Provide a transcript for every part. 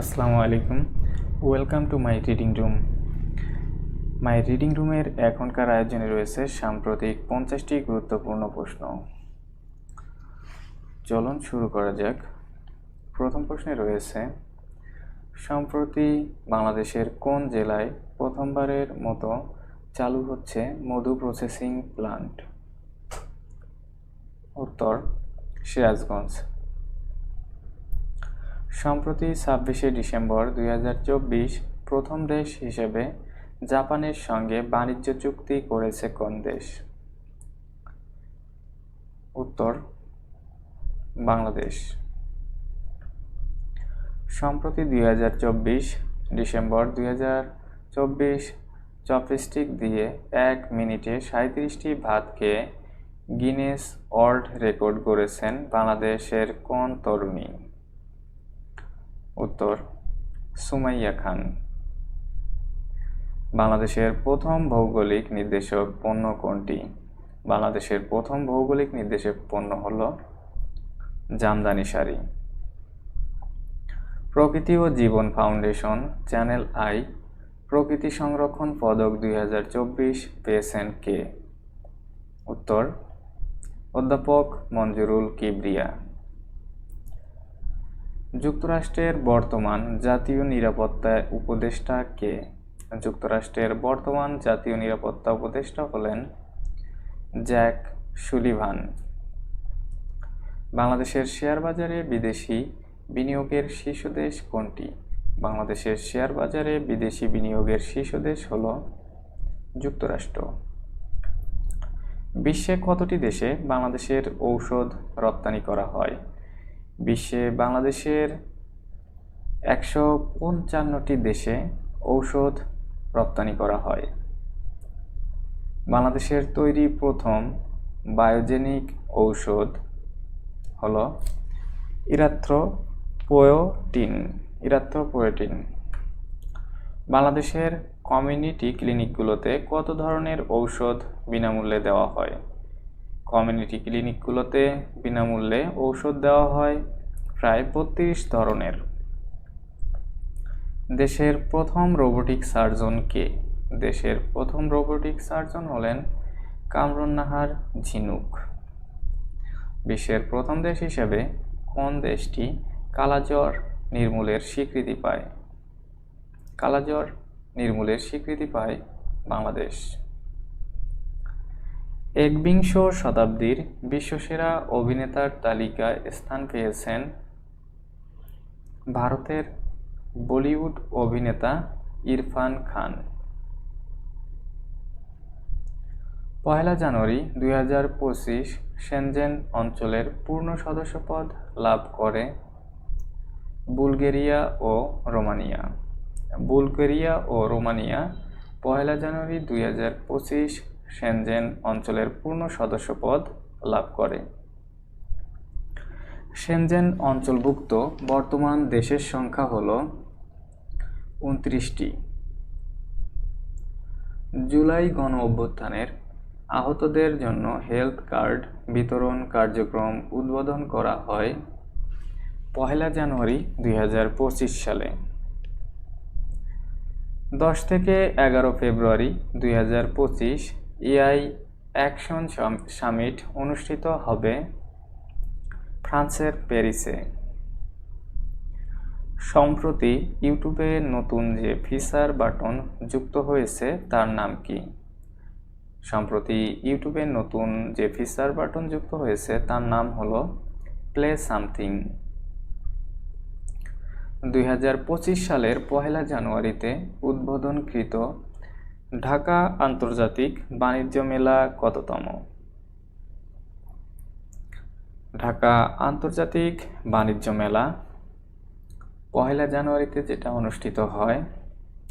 আসসালামু আলাইকুম। Welcome to my reading room my reading রুমের এখনকার আয়োজনে রয়েছে সাম্প্রতিক পঞ্চাশটি গুরুত্বপূর্ণ প্রশ্ন। চলুন শুরু করা যাক। প্রথম প্রশ্নে রয়েছে, সম্প্রতি বাংলাদেশের কোন জেলায় প্রথমবারের মতো চালু হচ্ছে মধু প্রসেসিং প্লান্ট উত্তর, সিরাজগঞ্জ। সম্প্রতি ছাব্বিশে ডিসেম্বর দুই হাজার চব্বিশ প্রথম দেশ হিসেবে জাপানের সঙ্গে বাণিজ্য চুক্তি করেছে কোন দেশ? উত্তর, বাংলাদেশ। সম্প্রতি দুই হাজার চব্বিশ ডিসেম্বর দুই চপস্টিক দিয়ে এক মিনিটে সাঁত্রিশটি ভাত খেয়ে গিনেস ওয়ার্ল্ড রেকর্ড করেছেন বাংলাদেশের কোন তরুণী? উত্তর, সুমাইয়া খান। বাংলাদেশের প্রথম ভৌগোলিক নির্দেশক পণ্য কোনটি? বাংলাদেশের প্রথম ভৌগোলিক নির্দেশক পণ্য হল Jamdani sari. Prokriti o Jibon foundation, channel i, প্রকৃতি সংরক্ষণ পদক দুই হাজার চব্বিশ পেয়েছেন কে। উত্তর, অধ্যাপক মঞ্জুরুল কিবরিয়া। যুক্তরাষ্ট্রের বর্তমান জাতীয় নিরাপত্তা উপদেষ্টা কে? যুক্তরাষ্ট্রের বর্তমান জাতীয় নিরাপত্তা উপদেষ্টা হলেন জ্যাক সুলিভান। বাংলাদেশের শেয়ার বাজারে বিদেশি বিনিয়োগের শীর্ষ দেশ কোনটি? বাংলাদেশের শেয়ার বাজারে বিদেশি বিনিয়োগের শীর্ষ দেশ হল যুক্তরাষ্ট্র। বিশ্বে কতটি দেশে বাংলাদেশের ঔষধ রপ্তানি করা হয়? বিশ্বে বাংলাদেশের একশো পঞ্চান্নটি দেশে ঔষধ রপ্তানি করা হয়। বাংলাদেশের তৈরি প্রথম বায়োজেনিক ঔষধ হল ইরাথ্রোপোয়োটিন ইরাথ্রোপোয়োটিন। বাংলাদেশের কমিউনিটি ক্লিনিকগুলোতে কত ধরনের ঔষধ বিনামূল্যে দেওয়া হয়? কমিউনিটি ক্লিনিকগুলোতে বিনামূল্যে ঔষধ দেওয়া হয় প্রায় বত্রিশ ধরনের। দেশের প্রথম রোবোটিক সার্জন কে? দেশের প্রথম রোবোটিক সার্জন হলেন কামরুন নাহার ঝিনুক। বিশ্বের প্রথম দেশ হিসেবে কোন দেশটি কালাজ্বর নির্মূলের স্বীকৃতি পায়? কালাজ্বর নির্মূলের স্বীকৃতি পায় বাংলাদেশ। একবিংশ শতাব্দীর বিশ্বসেরা অভিনেতার তালিকায় স্থান পেয়েছেন ভারতের বলিউড অভিনেতা ইরফান খান। পয়লা জানুয়ারি দুই হাজার পঁচিশ সেনজেন অঞ্চলের পূর্ণ সদস্যপদ লাভ করে বুলগেরিয়া ও রোমানিয়া। বুলগেরিয়া ও রোমানিয়া পয়লা জানুয়ারি দুই হাজার পঁচিশ সেনজেন অঞ্চলের পূর্ণ সদস্যপদ লাভ করে। সেনজেন অঞ্চলভুক্ত বর্তমান দেশের সংখ্যা হল উনত্রিশটি। জুলাই গণ অভ্যুত্থানের আহতদের জন্য হেলথ কার্ড বিতরণ কার্যক্রম উদ্বোধন করা হয় পহেলা জানুয়ারি দুই হাজার পঁচিশ সালে। দশ থেকে এগারো ফেব্রুয়ারি দুই হাজার পঁচিশ এআই অ্যাকশন সামিট অনুষ্ঠিত হবে ফ্রান্সের প্যারিসে। সম্প্রতি ইউটিউবে নতুন যে ফিচার বাটন যুক্ত হয়েছে, তার নাম কি? সম্প্রতি ইউটিউবে নতুন যে ফিচার বাটন যুক্ত হয়েছে, তার নাম হলো প্লে সামথিং। দুই হাজার পঁচিশ সালের পহেলা জানুয়ারিতে উদ্বোধনকৃত ঢাকা আন্তর্জাতিক বাণিজ্য মেলা কততম? ঢাকা আন্তর্জাতিক বাণিজ্য মেলা, পহেলা জানুয়ারিতে যেটা অনুষ্ঠিত হয়,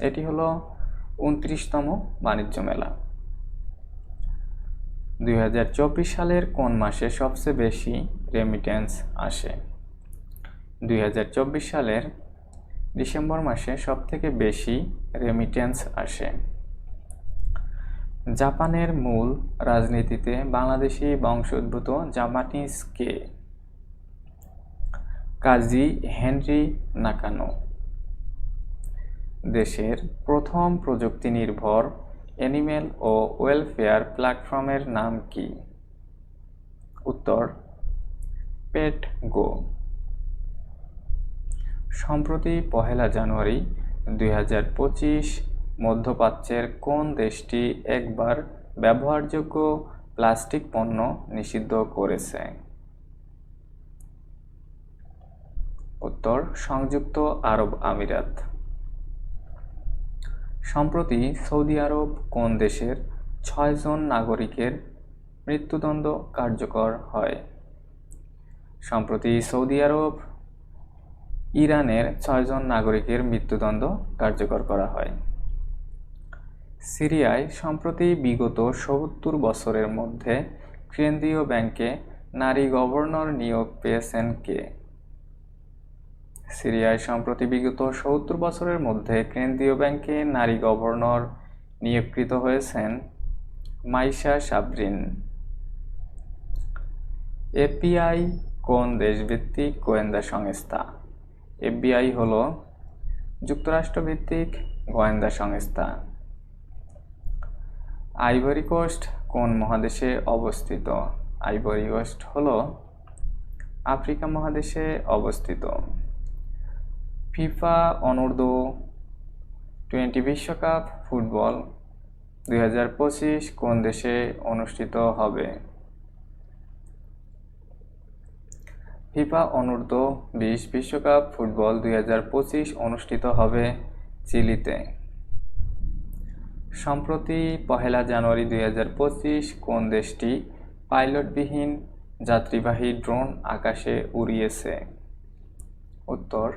এটি হলো উনত্রিশতম বাণিজ্য মেলা। দুই হাজার চব্বিশ সালের কোন মাসে সবচেয়ে বেশি রেমিটেন্স আসে? দুই হাজার চব্বিশ সালের ডিসেম্বর মাসে সবথেকে বেশি রেমিটেন্স আসে। জাপানের মূল রাজনীতিতে বাংলাদেশি বংশোদ্ভূত জাপানিজ কে? কাজী হেনরি নাকানো। দেশের প্রথম প্রযুক্তি নির্ভর অ্যানিমেল ও ওয়েলফেয়ার প্ল্যাটফর্মের নাম কি? উত্তর পেট গো সম্প্রতি পহেলা জানুয়ারি দু হাজার পঁচিশ মধ্যপ্রাচ্যের কোন দেশটি একবার ব্যবহারযোগ্য প্লাস্টিক পণ্য নিষিদ্ধ করেছে? উত্তর, সংযুক্ত আরব আমিরাত। সম্প্রতি সৌদি আরব কোন দেশের ছয়জন নাগরিকের মৃত্যুদণ্ড কার্যকর হয়? সম্প্রতি সৌদি আরব, ইরানের ছয়জন নাগরিকের মৃত্যুদণ্ড কার্যকর করা হয়। সিরিয়ায় সম্প্রতি বিগত সত্তর বছরের মধ্যে কেন্দ্রীয় ব্যাংকে নারী গভর্নর নিয়োগ পেয়েছেন কে? সিরিয়ায় সম্প্রতি বিগত সত্তর বছরের মধ্যে কেন্দ্রীয় ব্যাংকে নারী গভর্নর নিয়োগকৃত হয়েছেন মাইশা সাবরিন। এপিআই কোন দেশভিত্তিক গোয়েন্দা সংস্থা? এফবিআই হল যুক্তরাষ্ট্রভিত্তিক গোয়েন্দা সংস্থা। আইভরি কোস্ট কোন মহাদেশে অবস্থিত? আইভরি কোস্ট হল আফ্রিকা মহাদেশে অবস্থিত। ফিফা অনূর্ধ্ব টোয়েন্টি বিশ্বকাপ ফুটবল দুই হাজার পঁচিশ কোন দেশে অনুষ্ঠিত হবে? ফিফা অনূর্ধ্ব বিশ বিশ্বকাপ ফুটবল দুই হাজার পঁচিশ অনুষ্ঠিত হবে চিলিতে। সম্প্রতি পহেলা জানুয়ারি দুই হাজার পঁচিশ কোন দেশটি পাইলটবিহীন যাত্রীবাহী ড্রোন আকাশে উড়িয়েছে? উত্তর,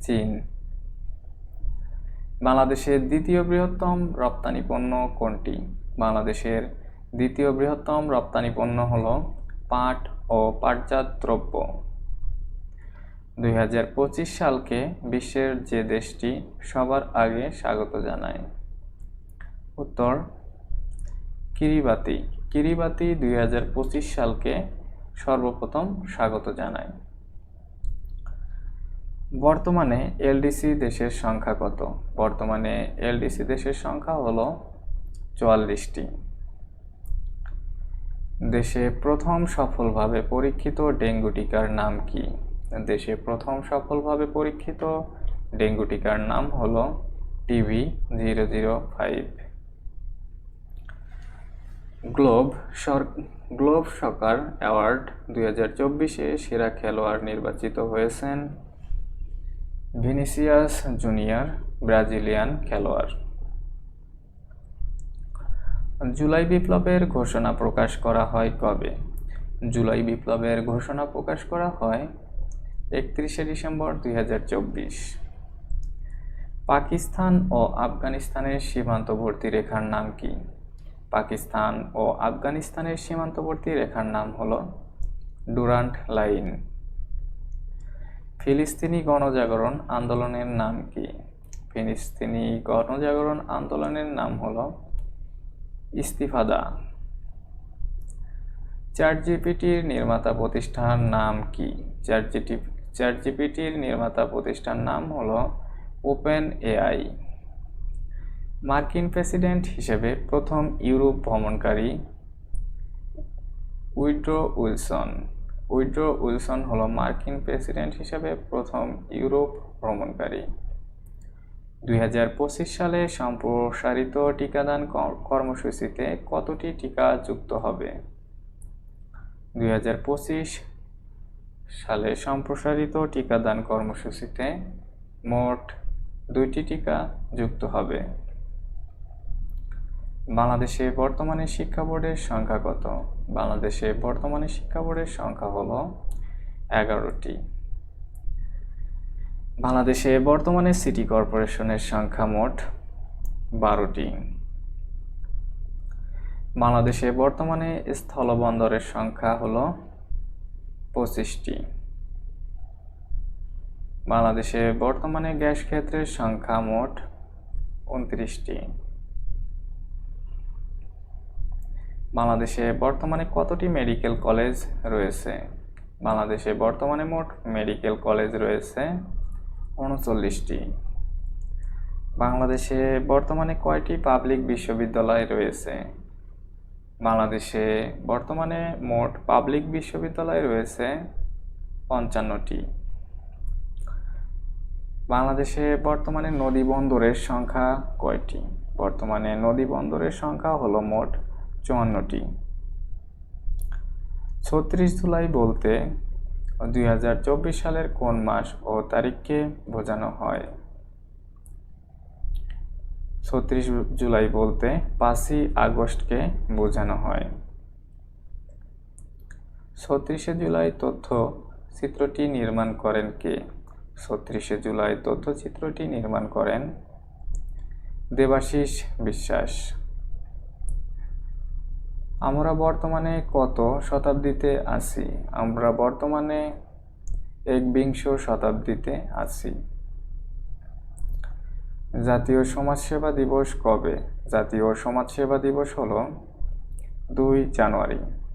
চীন। বাংলাদেশের দ্বিতীয় বৃহত্তম রপ্তানি পণ্য কোনটি? বাংলাদেশের দ্বিতীয় বৃহত্তম রপ্তানি পণ্য হল পাট ও পাটজাত দ্রব্য। দুই হাজার পঁচিশ সালকে বিশ্বের যে দেশটি সবার আগে স্বাগত জানায়। উত্তর, কিরিবাতি। কিরিবাতি দুই হাজার পঁচিশ সালকে সর্বপ্রথম স্বাগত জানায়। বর্তমানে এলডিসি দেশের সংখ্যা কত? বর্তমানে এলডিসি দেশের সংখ্যা হলো চুয়াল্লিশটি। দেশে প্রথম সফলভাবে পরীক্ষিত ডেঙ্গু টিকার নাম কি? দেশে প্রথম সফলভাবে পরীক্ষিত ডেঙ্গু টিকার নাম হলো TV zero zero five. Globe সর, গ্লোব সকার অ্যাওয়ার্ড দুই হাজার চব্বিশে সেরা খেলোয়াড় নির্বাচিত হয়েছেন ভিনিসিয়াস জুনিয়র ব্রাজিলিয়ান খেলোয়াড়। জুলাই বিপ্লবের ঘোষণা প্রকাশ করা হয় কবে? জুলাই বিপ্লবের ঘোষণা প্রকাশ করা হয় একত্রিশে ডিসেম্বর দুই হাজার চব্বিশ। পাকিস্তান ও আফগানিস্তানের সীমান্তবর্তী রেখার নাম কি? পাকিস্তান ও আফগানিস্তানের সীমান্তবর্তী রেখার নাম হল ডুরান্ট লাইন। ফিলিস্তিনি গণজাগরণ আন্দোলনের নাম কি? ফিলিস্তিনি গণজাগরণ আন্দোলনের নাম হল ইস্তিফাদা। চ্যাট জিপিটির নির্মাতা প্রতিষ্ঠান নাম কি? চ্যাট জিপিটির নির্মাতা প্রতিষ্ঠান নাম হল ওপেন এআই মার্কিন প্রেসিডেন্ট হিসেবে প্রথম ইউরোপ ভ্রমণকারী উইড্রো উইলসন। উইড্রো উইলসন হল মার্কিন প্রেসিডেন্ট হিসেবে প্রথম ইউরোপ ভ্রমণকারী। দুই হাজার পঁচিশ সালে সম্প্রসারিত টিকাদান কর্মসূচিতে কতটি টিকা যুক্ত হবে? দুই হাজার পঁচিশ সালে সম্প্রসারিত টিকাদান কর্মসূচিতে মোট দুইটি টিকা যুক্ত হবে। বাংলাদেশে বর্তমানে শিক্ষা বোর্ডের সংখ্যা কত? বাংলাদেশে বর্তমানে শিক্ষা বোর্ডের সংখ্যা হলো এগারোটি। বাংলাদেশে বর্তমানে সিটি কর্পোরেশনের সংখ্যা মোট বারোটি। বাংলাদেশে বর্তমানে স্থলবন্দরের সংখ্যা হল পঁচিশটি। বাংলাদেশে বর্তমানে গ্যাস ক্ষেত্রের সংখ্যা মোট উনত্রিশটি। বাংলাদেশে বর্তমানে কতটি মেডিকেল কলেজ রয়েছে? বাংলাদেশে বর্তমানে মোট মেডিকেল কলেজ রয়েছে উনচল্লিশটি। বাংলাদেশে বর্তমানে কয়টি পাবলিক বিশ্ববিদ্যালয় রয়েছে? বাংলাদেশে বর্তমানে মোট পাবলিক বিশ্ববিদ্যালয় রয়েছে পঞ্চান্নটি। বাংলাদেশে বর্তমানে নদী বন্দরের সংখ্যা কয়টি? বর্তমানে নদী বন্দরের সংখ্যা হলো মোট চুয়ান্নটি। ছত্রিশ জুলাই বলতে দুই হাজার চব্বিশ সালের কোন মাস ও তারিখকে বোঝানো হয়? ছত্রিশ জুলাই বলতে পাঁচই আগস্টকে বোঝানো হয়। ছত্রিশে জুলাই তথ্য চিত্রটি নির্মাণ করেন কে? ছত্রিশে জুলাই তথ্যচিত্রটি নির্মাণ করেন দেবাশিস বিশ্বাস। আমরা বর্তমানে কত শতাব্দীতে আছি? আমরা বর্তমানে একবিংশ শতাব্দীতে আছি। জাতীয় সমাজসেবা দিবস কবে? জাতীয় সমাজসেবা দিবস হলো দুই জানুয়ারি।